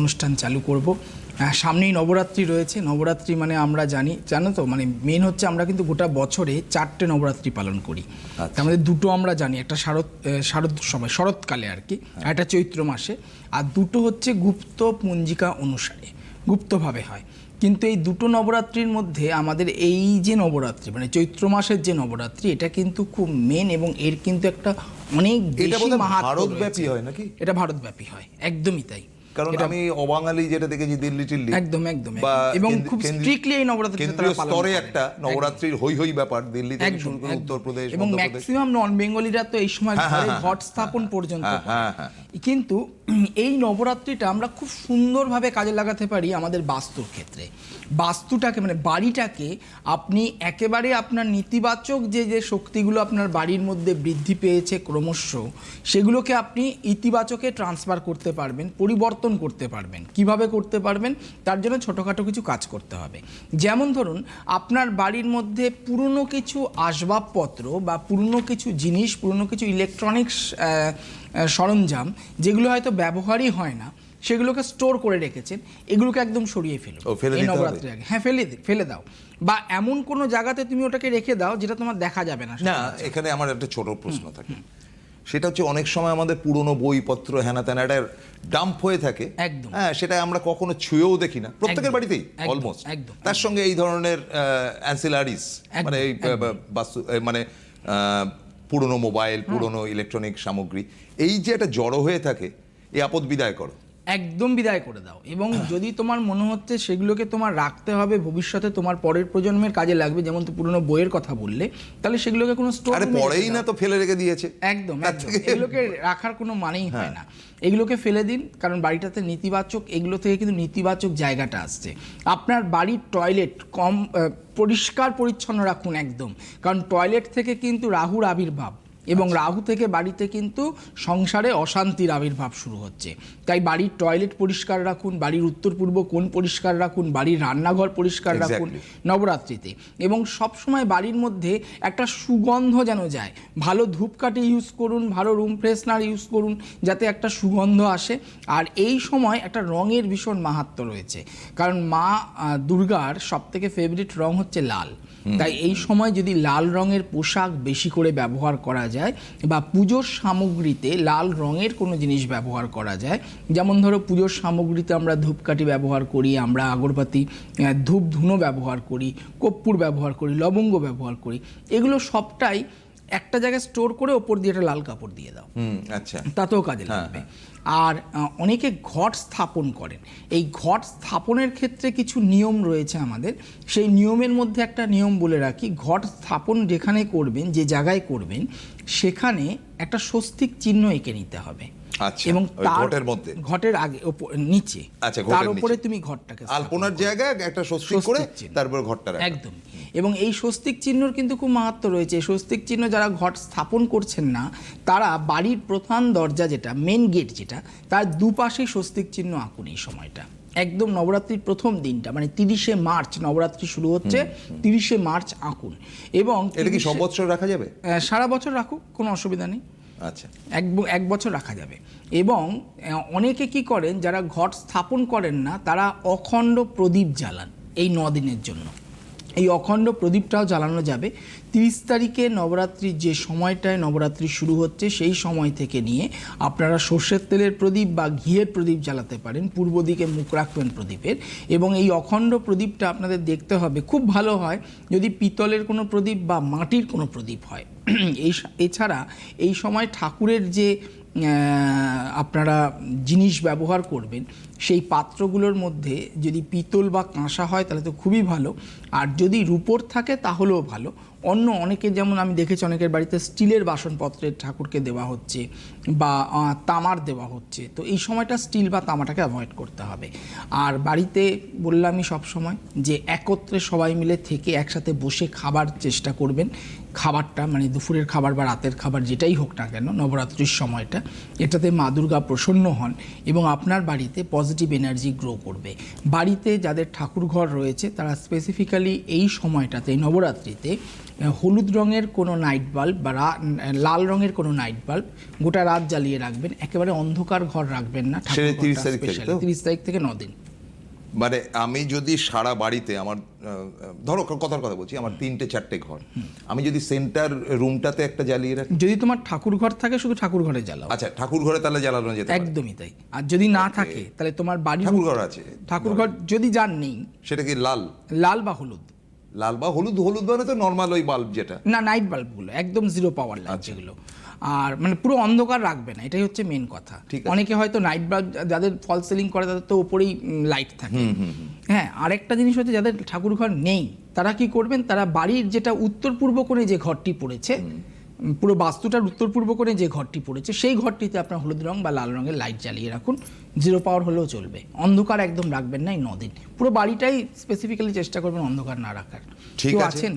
অনুষ্ঠান চালু করব। সামনেই নবরাত্রি রয়েছে। নবরাত্রি মানে আমরা জানি জানো তো? মানে মেন হচ্ছে আমরা কিন্তু গোটা বছরে চারটে নবরাত্রি পালন করি। আচ্ছা। তার মধ্যে দুটো আমরা জানি একটা শারদ শারদ সময় শরৎকালে আর কি হ্যাঁ। আর একটা চৈত্র মাসে। আর দুটো হচ্ছে গুপ্ত পঞ্জিকা অনুসারে গুপ্তভাবে হয়। কিন্তু এই দুটো নবরাত্রির মধ্যে আমাদের এই যে নবরাত্রি মানে চৈত্র মাসের যে নবরাত্রি এটা কিন্তু খুব মেন এবং এর কিন্তু একটা অনেক বেশি ভারতব্যাপী হয় নাকি? এটা ভারতব্যাপী হয় একদমই তাই। কারণ আমি অবাঙালি যেটা দেখেছি দিল্লি টিল্লি একদম একদম এবং খুব স্ট্রিক্টলি এই নবরাত্রি কেন্দ্রীয় স্তরে একটা নবরাত্রির হই হই ব্যাপার দিল্লি থেকে শুরু করে। উত্তরপ্রদেশ এবং ম্যাক্সিমাম নন বেঙ্গলিরা তো এই সময় হ্যাঁ, হ্যাঁ, ঘরে হ্যাঁ, ঘট স্থাপন পর্যন্ত হ্যাঁ, হ্যাঁ, হ্যাঁ। কিন্তু এই নবরাত্রিটা আমরা খুব সুন্দরভাবে কাজে লাগাতে পারি আমাদের বাস্তুর ক্ষেত্রে। বাস্তুটাকে মানে বাড়িটাকে আপনি একেবারে আপনার নেতিবাচক যে যে শক্তিগুলো আপনার বাড়ির মধ্যে বৃদ্ধি পেয়েছে ক্রমশ, সেগুলোকে আপনি ইতিবাচকে ট্রান্সফার করতে পারবেন, পরিবর্তন করতে পারবেন। কীভাবে করতে পারবেন? তার জন্য ছোটোখাটো কিছু কাজ করতে হবে। যেমন ধরুন, আপনার বাড়ির মধ্যে পুরনো কিছু আসবাবপত্র বা পুরনো কিছু জিনিস, পুরনো কিছু ইলেকট্রনিক্স সরঞ্জাম যেগুলো হয়তো ব্যবহারই হয় না সেগুলোকে স্টোর করে রেখেছেন এগুলোকে একদম সরিয়ে ফেলে এই? নবরাত্রির আগে। হ্যাঁ ফেলে ফেলে দাও। বা এমন কোনো জায়গাতে তুমি ওটাকে রেখে দাও যেটা তোমার দেখা যাবে না না এখানে আমার একটা ছোট প্রশ্ন থাকে। সেটা হচ্ছে অনেক সময় আমাদের পুরনো বইপত্র হ্যানা ত্যানা একটা ডাম্প হয়ে থাকে। একদম। হ্যাঁ সেটা আমরা কখনো ছুঁয়েও দেখি না। প্রত্যেকের বাড়িতেই অলমোস্ট একদম, তার সঙ্গে এই ধরনের অ্যান্সিলারিস মানে এই বাস্তু মানে পুরনো মোবাইল পুরনো ইলেকট্রনিক সামগ্রী। এই যে একটা জড়ো হয়ে থাকে এই আপদ বিদায় করো। একদম বিদায় করে দাও। এবং যদি তোমার মনে হচ্ছে সেগুলোকে তোমার রাখতে হবে ভবিষ্যতে তোমার পরের প্রজন্মের কাজে লাগবে যেমন তো পুরনো বইয়ের কথা বললে তাহলে সেগুলোকে কোনো স্টোর আরে পরেই না তো ফেলে রেখে দিয়েছে। একদম এগুলোকে রাখার কোনো মানেই হয় না। এগুলোকে ফেলে দিন কারণ বাড়িটাতে নেতিবাচক এগুলো থেকে কিন্তু নেতিবাচক জায়গাটা আসছে। আপনার বাড়ির টয়লেট কম পরিষ্কার পরিচ্ছন্ন রাখুন একদম। কারণ টয়লেট থেকে কিন্তু রাহুর আবির্ভাব। এবং রাহু থেকে বাড়িতে কিন্তু সংসারে অশান্তির আবির্ভাব শুরু হচ্ছে। তাই বাড়ির টয়লেট পরিষ্কার রাখুন বাড়ির উত্তর পূর্ব কোণ পরিষ্কার রাখুন বাড়ির রান্নাঘর পরিষ্কার রাখুন নবরাত্রিতে। এবং সব সময় বাড়ির মধ্যে একটা সুগন্ধ যেন যায়। ভালো ধূপকাঠি ইউজ করুন ভালো রুম ফ্রেশনার ইউজ করুন যাতে একটা সুগন্ধ আসে। আর এই সময় একটা রঙের ভীষণ মাহাত্ম রয়েছে। কারণ মা দুর্গার সব থেকে ফেভারিট রং হচ্ছে লাল। তাই এই সময় যদি লাল রঙের পোশাক বেশি করে ব্যবহার করা যায় বা পুজোর সামগ্রীতে লাল রঙের কোনো জিনিস ব্যবহার করা যায়। যেমন ধরো পুজোর সামগ্রীতে আমরা ধূপকাঠি ব্যবহার করি, আমরা আগরবাতি ধূপ ধুনো ব্যবহার করি, কর্পূর ব্যবহার করি, লবঙ্গ ব্যবহার করি। এগুলো সবটাই একটা জায়গায় স্টোর করে ওপর দিয়ে একটা লাল কাপড় দিয়ে দাও। হুম আচ্ছা। তাতেও কাজে লাগবে। আর অনেকে ঘট স্থাপন করেন। এই ঘট স্থাপনের ক্ষেত্রে কিছু নিয়ম রয়েছে আমাদের। সেই নিয়মের মধ্যে একটা নিয়ম বলে রাখি ঘট স্থাপন যেখানে করবেন যে জায়গায় করবেন সেখানে একটা স্বস্তিক চিহ্ন এঁকে নিতে হবে। এবং ওই তার ঘটের মধ্যে? ঘটের আগে নিচে। আচ্ছা, তার। উপরে তুমি ঘরটাকে আলপনার জায়গায় একটা স্বস্তিক করে। তারপর ঘরটা একদম। এবং এই স্বস্তিক চিহ্নর কিন্তু খুব মাহাত্ম রয়েছে। স্বস্তিক চিহ্ন যারা ঘট স্থাপন করছেন না তারা বাড়ির প্রধান দরজা যেটা মেন গেট যেটা তার দুপাশে স্বস্তিক চিহ্ন আঁকুন এই সময়টা। একদম নবরাত্রির প্রথম দিনটা মানে তিরিশে মার্চ নবরাত্রি শুরু হচ্ছে তিরিশে মার্চ আঁকুন। এবং এটা কি সব বছর রাখা যাবে? সারা বছর রাখুক কোনো অসুবিধা নেই। আচ্ছা। এক এক বছর রাখা যাবে। এবং অনেকে কি করেন, যারা ঘট স্থাপন করেন না, তারা অখণ্ড প্রদীপ জ্বালান এই ন দিনের জন্য। এই অখণ্ড প্রদীপটাও জ্বালানো যাবে। তিরিশ তারিখে নবরাত্রির যে সময়টায় নবরাত্রি শুরু হচ্ছে, সেই সময় থেকে নিয়ে আপনারা সর্ষের তেলের প্রদীপ বা ঘিয়ের প্রদীপ জ্বালাতে পারেন, পূর্ব দিকে মুখ রাখবেন প্রদীপের। এবং এই অখণ্ড প্রদীপটা আপনাদের দেখতে হবে, খুব ভালো হয় যদি পিতলের কোনো প্রদীপ বা মাটির কোনো প্রদীপ হয়। এই এছাড়া এই সময় ঠাকুরের যে আপনারা জিনিস ব্যবহার করবেন, সেই পাত্রগুলোর মধ্যে যদি পিতল বা কাঁসা হয় তাহলে তো খুবই ভালো। আর যদি রুপোর থাকে তাহলেও ভালো। অন্য অনেকে, যেমন আমি দেখেছি অনেকের বাড়িতে স্টিলের বাসনপত্রের ঠাকুরকে দেওয়া হচ্ছে বা তামার দেওয়া হচ্ছে। তো এই সময়টা স্টিল বা তামাটাকে অ্যাভয়েড করতে হবে। আর বাড়িতে বললামই সব সময় যে, একত্রে সবাই মিলে থেকে একসাথে বসে খাবার চেষ্টা করবেন। খাবারটা মানে দুপুরের খাবার বা রাতের খাবার যেটাই হোক না কেন, নবরাত্রির সময়টা, এটাতে মা দুর্গা প্রসন্ন হন এবং আপনার বাড়িতে পজিটিভ এনার্জি গ্রো করবে। বাড়িতে যাদের ঠাকুর ঘর রয়েছে, তারা স্পেসিফিক্যালি এই সময়টাতে, নবরাত্রিতে হলুদ রঙের কোনো নাইট বাল্ব বা লাল রঙের কোনো নাইট বাল্ব গোটা রাত জ্বালিয়ে রাখবেন। একেবারে অন্ধকার ঘর রাখবেন না 30 তারিখ তিরিশ তারিখ থেকে দিন। মানে আমি যদি সারা বাড়িতে আমার ধরো কথার কথা বলছি আমার তিনটে চারটে ঘর। আমি যদি সেন্টার রুমটাতে একটা জ্বালিয়ে রাখি? যদি তোমার ঠাকুর ঘর থাকে শুধু ঠাকুর ঘরে জ্বালাও। আচ্ছা ঠাকুর ঘরে তাহলে জ্বালানো যেতে একদমই তাই। আর যদি না থাকে তাহলে তোমার বাড়ি ঠাকুর ঘর আছে। ঠাকুর ঘর যদি যার নেই সেটা কি লাল? লাল বা হলুদ। লাল বা হলুদ হলুদ মানে তো নর্মাল ওই বাল্ব যেটা। না নাইট বাল্বগুলো একদম জিরো পাওয়ার লাইট। যেগুলো। আর মানে পুরো অন্ধকার রাখবে না এটাই হচ্ছে মেন কথা। ঠিক অনেকে হয়তো নাইট বাল্ব যাদের ফল সেলিং করে তাদের তো ওপরেই লাইট থাকে। হ্যাঁ আরেকটা জিনিস হচ্ছে যাদের ঠাকুর ঘর নেই তারা কি করবেন? তারা বাড়ির যেটা উত্তর পূর্ব কোণে যে ঘরটি পড়েছে পুরো বাস্তুটার উত্তর পূর্ব করে যে ঘরটি পড়েছে সেই ঘরটিতে আপনার হলুদ রং বা লাল রঙের লাইট জ্বালিয়ে রাখুন। জিরো পাওয়ার হলেও চলবে। অন্ধকার একদম রাখবেন না এই নদিন পুরো বাড়িটাই স্পেসিফিক্যালি চেষ্টা করবেন অন্ধকার না রাখার। ঠিক আছে। আছেন?